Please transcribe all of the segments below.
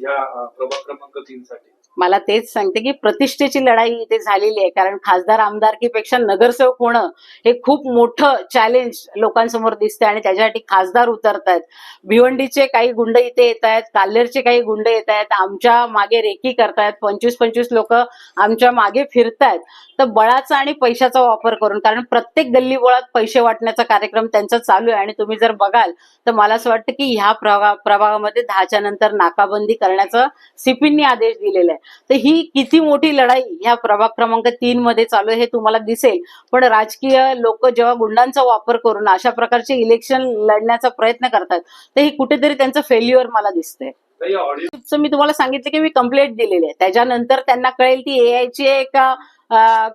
या प्रभाग क्रमांक तीन साठी मला तेच सांगते की प्रतिष्ठेची लढाई इथे झालेली आहे. कारण खासदार आमदारकीपेक्षा नगरसेवक होणं हे खूप मोठं चॅलेंज लोकांसमोर दिसते आणि त्याच्यासाठी खासदार उतरत आहेत भिवंडीचे काही गुंड इथे येत आहेत काल्हेरचे काही गुंड येत आहेत आमच्या मागे रेकी करतायत पंचवीस पंचवीस लोक आमच्या मागे फिरतायत. तर बळाचा आणि पैशाचा वापर करून कारण प्रत्येक गल्ली बोळात पैसे वाटण्याचा कार्यक्रम त्यांचा चालू आहे. आणि तुम्ही जर बघाल तर मला असं वाटतं की ह्या प्रभागामध्ये दहाच्या नंतर नाकाबंदी करण्याचा सिपींनी आदेश दिलेला आहे. तर ही किती मोठी लढाई ह्या प्रभाग क्रमांक तीन मध्ये चालू आहे हे तुम्हाला दिसेल. पण राजकीय लोक जेव्हा गुंडांचा वापर करून अशा प्रकारचे इलेक्शन लढण्याचा प्रयत्न करतात तर ही कुठेतरी त्यांचं फेल्युअर मला दिसतंय. मी तुम्हाला सांगितलं की मी कंप्लेंट दिलेली आहे. त्याच्यानंतर त्यांना कळेल ती एआयची आहे का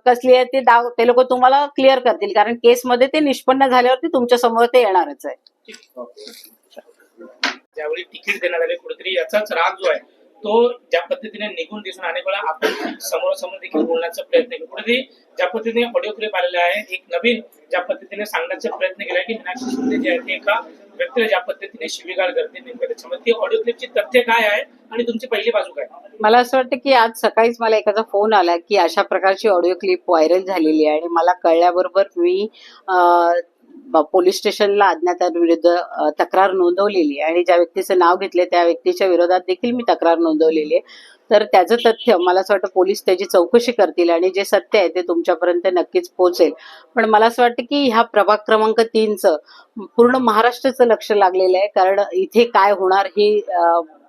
कसली आहे ते दाव ते लोक तुम्हाला क्लिअर करतील. कारण केसमध्ये ते निष्पन्न झाल्यावरती तुमच्यासमोर ते येणारच आहे. ज्यावेळी तिकीट देण्यात आले कुठेतरी याचाच राग जो आहे तो ज्या पद्धतीने निघून दिसून अनेक वेळा आपण समोरासमोर देखील बोलण्याचा प्रयत्न केला. कुठेतरी ज्या पद्धतीने ऑडिओ क्लिप आलेला आहे एक नवीन ज्या पद्धतीने सांगण्याचा प्रयत्न केला की मीनाक्षी शिंदे जे आहे ते एका व्यक्तीला ज्या पद्धतीने शिवीगाळ करते नेमकं त्याच्यामध्ये. ती ऑडिओ क्लिपची तथ्य काय आहे आणि तुमची पहिली बाजू काय? मला असं वाटतं की आज सकाळीच मला एखादा फोन आला की अशा प्रकारची ऑडिओ क्लिप व्हायरल झालेली आहे आणि मला कळल्याबरोबर मी पोलीस स्टेशनला अज्ञातांविरुद्ध तक्रार नोंदवलेली आणि ज्या व्यक्तीचं नाव घेतले त्या व्यक्तीच्या विरोधात देखील मी तक्रार नोंदवलेली आहे. तर त्याचं तथ्य मला असं वाटतं पोलीस त्याची चौकशी करतील आणि जे सत्य आहे ते तुमच्यापर्यंत नक्कीच पोहोचेल. पण मला असं वाटतं की ह्या प्रभाग क्रमांक तीनचं पूर्ण महाराष्ट्राचं लक्ष लागलेलं आहे. कारण इथे काय होणार ही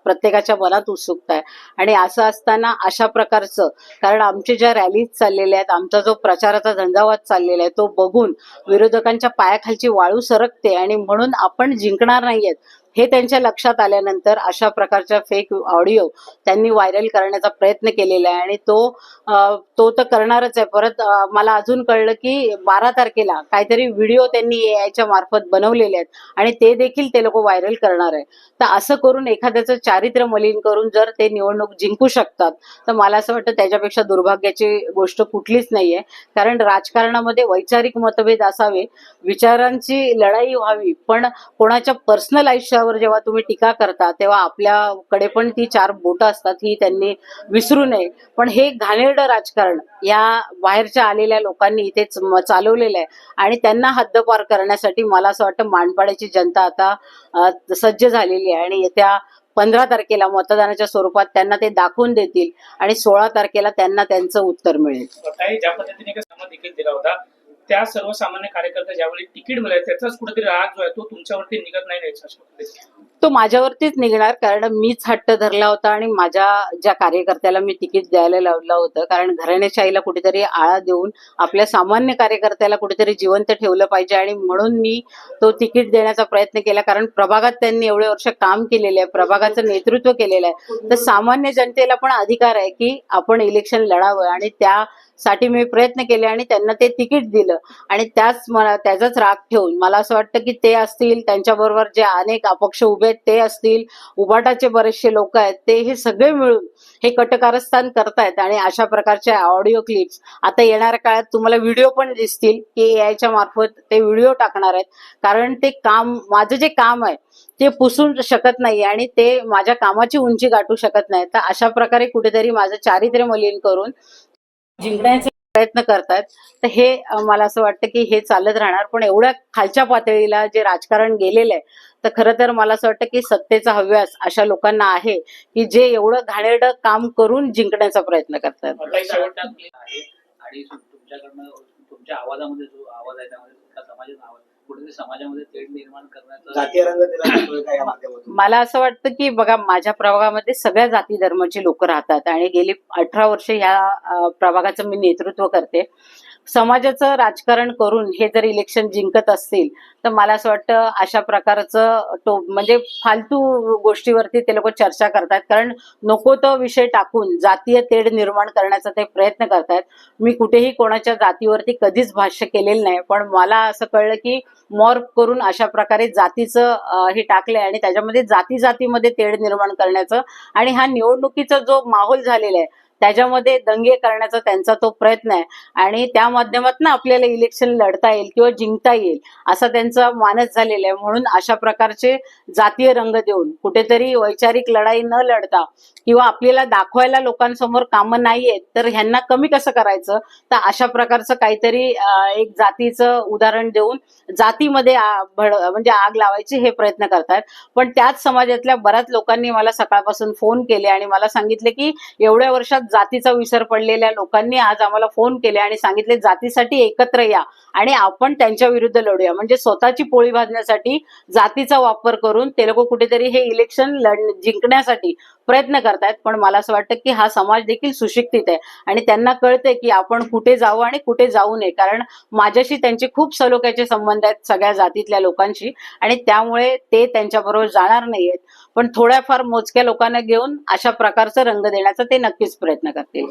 प्रत्येकाच्या मनात उत्सुकता आहे. आणि असं असताना अशा प्रकारचं कारण आमचे ज्या रॅलीज चाललेल्या आहेत आमचा जो प्रचाराचा झंझावात चाललेला आहे तो बघून विरोधकांच्या पायाखालची वाळू सरकते आणि म्हणून आपण जिंकणार नाहीयेत. हे त्यांच्या लक्षात आल्यानंतर अशा प्रकारच्या फेक ऑडिओ त्यांनी व्हायरल करण्याचा प्रयत्न केलेला आहे. आणि तो तो तर करणारच आहे. परत मला अजून कळलं की बारा तारखेला काहीतरी व्हिडिओ त्यांनी एआयच्या मार्फत बनवलेले आहेत आणि ते देखील ते लोक व्हायरल करणार आहे तर असं करून एखाद्याचं चारित्र्य मलिन करून जर ते निवडणूक जिंकू शकतात तर मला असं वाटतं त्याच्यापेक्षा दुर्भाग्याची गोष्ट कुठलीच नाहीये. कारण राजकारणामध्ये वैचारिक मतभेद असावे विचारांची लढाई व्हावी पण कोणाच्या पर्सनल आयुष्यावर जेव्हा तुम्ही टीका करता तेव्हा आपल्याकडे पण ती चार बोटं असतात ही त्यांनी विसरू नये. पण हे घाणेरडं राजकारण या बाहेरच्या आलेल्या लोकांनी इथेच चालवलेलं आहे. आणि त्यांना हद्दपार करण्यासाठी मला असं वाटतं मांडपाड्याची जनता आता सज्ज झालेली आहे. आणि येत्या पंधरा तारखेला मतदानाच्या स्वरूपात त्यांना ते दाखवून देतील आणि सोळा तारखेला त्यांना त्यांचं उत्तर मिळेल. त्या सर्वसामान्य कार्यकर्ता ज्यावेळी तिकीट मिळेल त्याचाच कुठेतरी राग जो आहे तो तुमच्यावरती निघत नाही तो माझ्यावरतीच निघणार कारण मीच हट्ट धरला होता आणि माझ्या ज्या कार्यकर्त्याला मी तिकीट द्यायला लावलं होतं कारण घराण्याशाहीला कुठेतरी आळा देऊन आपल्या सामान्य कार्यकर्त्याला कुठेतरी जिवंत ठेवलं पाहिजे आणि म्हणून मी तो तिकीट देण्याचा प्रयत्न केला कारण प्रभागात त्यांनी एवढे वर्ष काम केलेले आहे प्रभागाचं नेतृत्व केलेलं आहे. तर सामान्य जनतेला पण अधिकार आहे की आपण इलेक्शन लढावं आणि त्या साठी मी प्रयत्न केले आणि त्यांना ते तिकीट दिलं. आणि त्याच मला त्याचाच राग ठेवून मला असं वाटतं की ते असतील त्यांच्याबरोबर जे अनेक अपक्ष उभे आहेत ते असतील उबाटाचे बरेचसे लोक आहेत ते हे सगळे मिळून हे कटकारस्थान करतायत. आणि अशा प्रकारच्या ऑडिओ क्लिप्स आता येणाऱ्या काळात तुम्हाला व्हिडिओ पण दिसतील की एआयच्या मार्फत ते व्हिडिओ टाकणार आहेत. कारण ते काम माझं जे काम आहे ते पुसून शकत नाही आणि ते माझ्या कामाची उंची गाठू शकत नाही तर अशा प्रकारे कुठेतरी माझं चारित्र्य मलिन करून जिंकण्याचे प्रयत्न करतात तर हे मला असं वाटतं की हे चालत राहणार. पण एवढ्या खालच्या पातळीला जे राजकारण गेलेलं आहे तर खरं तर मला असं वाटतं की सत्तेचा हव्यास अशा लोकांना आहे की जे एवढं घाणेरडं काम करून जिंकण्याचा प्रयत्न करतात. आणि तुमच्याकडनं तुमच्या आवाजामध्ये जो आवाज आहे त्यामध्ये समाजाचा आवाज कुठेतरी समाजामध्ये तेढ निर्माण करण्याचा जातीय रंग दिला जातोय का या माध्यमातून? मला असं वाटतं की बघा माझ्या प्रभागामध्ये सगळ्या जाती धर्माची लोक राहतात. आणि गेली अठरा वर्ष ह्या अं, प्रभागाचं मी नेतृत्व करते. समाजाचं राजकारण करून हे जर इलेक्शन जिंकत असतील तर मला असं वाटतं अशा प्रकारचं टो म्हणजे फालतू गोष्टीवरती ते लोक चर्चा करतात कारण नको तो विषय टाकून जातीय तेढ निर्माण करण्याचा ते प्रयत्न करतायत. मी कुठेही कोणाच्या जातीवरती कधीच भाष्य केलेलं नाही पण मला असं कळलं की मॉर्फ करून अशा प्रकारे जातीचं हे टाकलंय आणि त्याच्यामध्ये जाती जातीमध्ये तेढ निर्माण करण्याचं आणि हा निवडणुकीचा जो माहोल झालेला आहे त्याच्यामध्ये दंगे करण्याचा त्यांचा तो प्रयत्न आहे. आणि त्या माध्यमातून आपल्याला इलेक्शन लढता येईल किंवा जिंकता येईल असा त्यांचा मानस झालेला आहे. म्हणून अशा प्रकारचे जातीय रंग देऊन कुठेतरी वैचारिक लढाई न लढता किंवा आपल्याला दाखवायला लोकांसमोर कामं नाहीयेत तर ह्यांना कमी कसं करायचं? तर अशा प्रकारचं काहीतरी एक जातीचं उदाहरण देऊन जातीमध्ये आ- भड म्हणजे आग लावायचे हे प्रयत्न करतात पण त्याच समाजातल्या बऱ्याच लोकांनी मला सकाळपासून फोन केले आणि मला सांगितले की एवढ्या वर्षात जातीचा विसर पडलेल्या लोकांनी आज आम्हाला फोन केले आणि सांगितले जातीसाठी एकत्र या आणि आपण त्यांच्या विरुद्ध लढूया. म्हणजे स्वतःची पोळी भाजण्यासाठी जातीचा वापर करून ते लोक कुठेतरी हे इलेक्शन लढ जिंकण्यासाठी प्रयत्न करतायत पण मला असं वाटतं की हा समाज देखील सुशिक्षित आहे. आणि त्यांना कळते की आपण कुठे जाऊ आणि कुठे जाऊ नये. कारण माझ्याशी त्यांचे खूप सलोख्याचे संबंध आहेत सगळ्या जातीतल्या लोकांशी आणि त्यामुळे ते त्यांच्याबरोबर जाणार नाहीयेत. पण थोड्याफार मोजक्या लोकांना घेऊन अशा प्रकारचा रंग देण्याचा ते नक्कीच प्रयत्न करतील.